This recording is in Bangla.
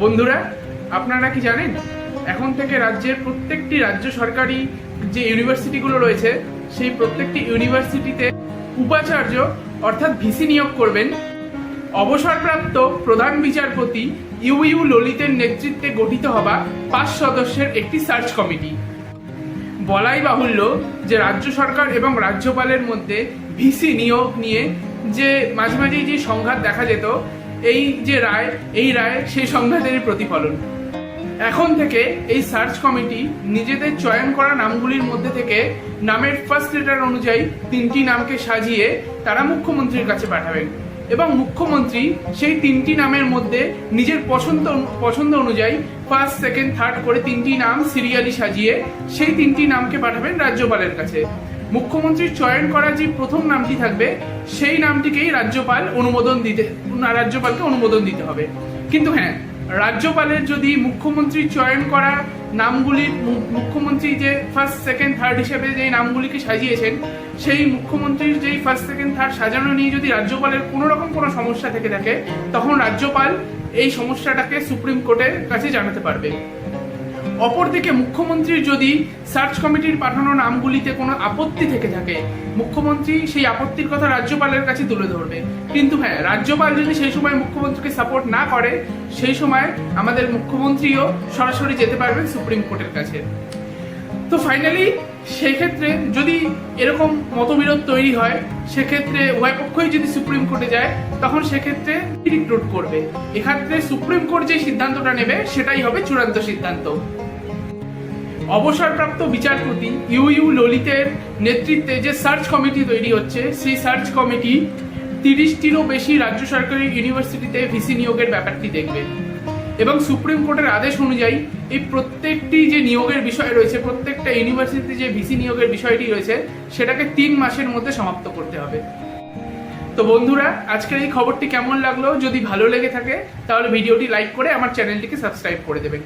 বন্ধুরা, আপনারা কি জানেন, এখন থেকে রাজ্যের প্রত্যেকটি রাজ্য সরকারি যে ইউনিভার্সিটিগুলো রয়েছে, সেই প্রত্যেকটি ইউনিভার্সিটিতে উপাচার্য, অর্থাৎ ভিসি নিয়োগ করবেন। অবসরপ্রাপ্ত প্রধান বিচারপতি ইউ ইউ ললিতের নেতৃত্বে গঠিত হওয়া পাঁচ সদস্যের একটি সার্চ কমিটি। বলাই বাহুল্য যে রাজ্য সরকার এবং রাজ্যপালের মধ্যে ভিসি নিয়োগ নিয়ে যে মাঝে মাঝেই যে সংঘাত দেখা যেত এই যে রায়, এই রায় সেই সংঘাতেরই প্রতিফলন। এখন থেকে এই সার্চ কমিটি নিজেদের চয়ন করা নামগুলির মধ্যে থেকে নামের ফার্স্ট লেটার অনুযায়ী তিনটি নামকে সাজিয়ে তারা মুখ্যমন্ত্রীর কাছে পাঠাবেন। এবং মুখ্যমন্ত্রী সেই তিনটি নামের মধ্যে নিজের পছন্দ পছন্দ অনুযায়ী ফার্স্ট সেকেন্ড থার্ড করে তিনটি নাম সিরিয়ালি সাজিয়ে সেই তিনটি নামকে পাঠাবেন রাজ্যপালের কাছে। মুখ্যমন্ত্রীর চয়ন করা যে প্রথম নামটি থাকবে, সেই নামটিকেই রাজ্যপাল অনুমোদন দিতে রাজ্যপালকে অনুমোদন দিতে হবে। কিন্তু হ্যাঁ রাজ্যপালের যদি মুখ্যমন্ত্রীর চয়ন করা নামগুলির মু- মুখ্যমন্ত্রী যে ফার্স্ট সেকেন্ড থার্ড হিসেবে যেই নামগুলিকে সাজিয়েছেন, সেই মুখ্যমন্ত্রীর যেই ফার্স্ট সেকেন্ড থার্ড সাজানো নিয়ে যদি রাজ্যপালের কোনো রকম কোনো সমস্যা থেকে থাকে, তখন রাজ্যপাল এই সমস্যাটাকে সুপ্রিম কোর্টের কাছে জানাতে পারবে। অপরদিকে মুখ্যমন্ত্রীর যদি সার্চ কমিটির পাঠানো নামগুলিতে কোনো আপত্তি থেকে থাকে, মুখ্যমন্ত্রী সেই আপত্তির কথা রাজ্যপালের কাছে তুলে ধরবে। কিন্তু হ্যাঁ রাজ্যপাল যদি সেই সময় মুখ্যমন্ত্রীকে সাপোর্ট না করে, সেই সময় আমাদের মুখ্যমন্ত্রীও সরাসরি যেতে পারবেন সুপ্রিম কোর্টের কাছে। তো ফাইনালি সেই ক্ষেত্রে যদি এরকম মতবিরোধ তৈরি হয়, সেক্ষেত্রে উভয় পক্ষই যদি সুপ্রিম কোর্টে যায়, তখন সেক্ষেত্রে রিক্রুট করবে। এক্ষেত্রে সুপ্রিম কোর্ট যে সিদ্ধান্তটা নেবে, সেটাই হবে চূড়ান্ত সিদ্ধান্ত। অবসরপ্রাপ্ত বিচারপতি ইউ ইউ ললিতের নেতৃত্বে যে সার্চ কমিটি তৈরি হচ্ছে, সেই সার্চ কমিটি তিরিশটিরও বেশি রাজ্য সরকারি ইউনিভার্সিটিতে ভিসি নিয়োগের ব্যাপারটি দেখবে। এবং সুপ্রিম কোর্টের আদেশ অনুযায়ী এই প্রত্যেকটি যে নিয়োগের বিষয় রয়েছে, প্রত্যেকটা ইউনিভার্সিটিতে যে ভিসি নিয়োগের বিষয়টি রয়েছে, সেটাকে তিন মাসের মধ্যে সমাপ্ত করতে হবে। তো বন্ধুরা, আজকের এই খবরটি কেমন লাগল? যদি ভালো লেগে থাকে, তাহলে ভিডিওটি লাইক করে আমার চ্যানেলটিকে সাবস্ক্রাইব করে দেবেন।